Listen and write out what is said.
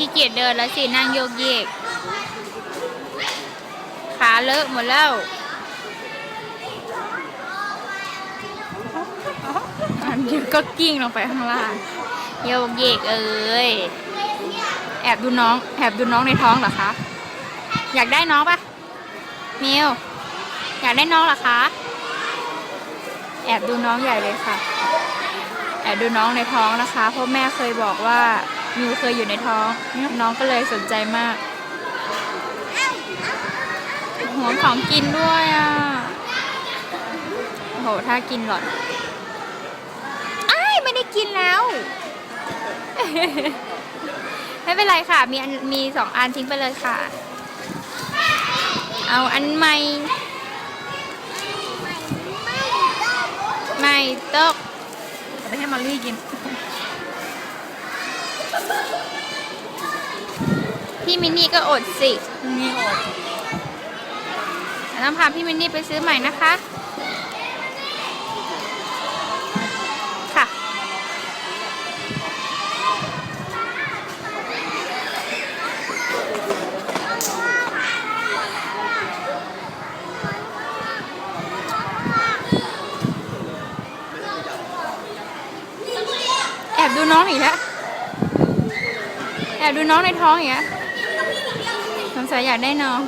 ขี้เกียจเดินแล้วสินั่งโยกเยก ขาเลอะหมดแล้วอันเดียวก็กิ้งลงไปข้างล่างโยกเยกเอ้ยแอบดูน้อง แอบดูน้องในท้องเหรอคะ อยากได้น้องปะมิวอยากได้น้องเหรอคะ แอบดูน้องใหญ่เลยค่ะ แอบดูน้องในท้องนะคะเพราะแม่เคยบอกว่า มิวเคยอยู่ในท้อง น้องก็เลยสนใจมากหัวของกินด้วยอะโหถ้ากินหลอดไอ้ไม่ได้กินแล้ว ไม่เป็นไรค่ะ มีอันมีสองอันทิ้งไปเลยค่ะ เอาอันใหม่ไม่ตกเอาไปให้มารี่กิน พี่มินนี่ก็อดสินี่อดต้องพาพี่มินนี่ไปซื้อใหม่นะคะ ค่ะ แอบดูน้องอีกแล้วแอบดูน้องในท้องอีกแล้วสง สัยอยากได้น้อง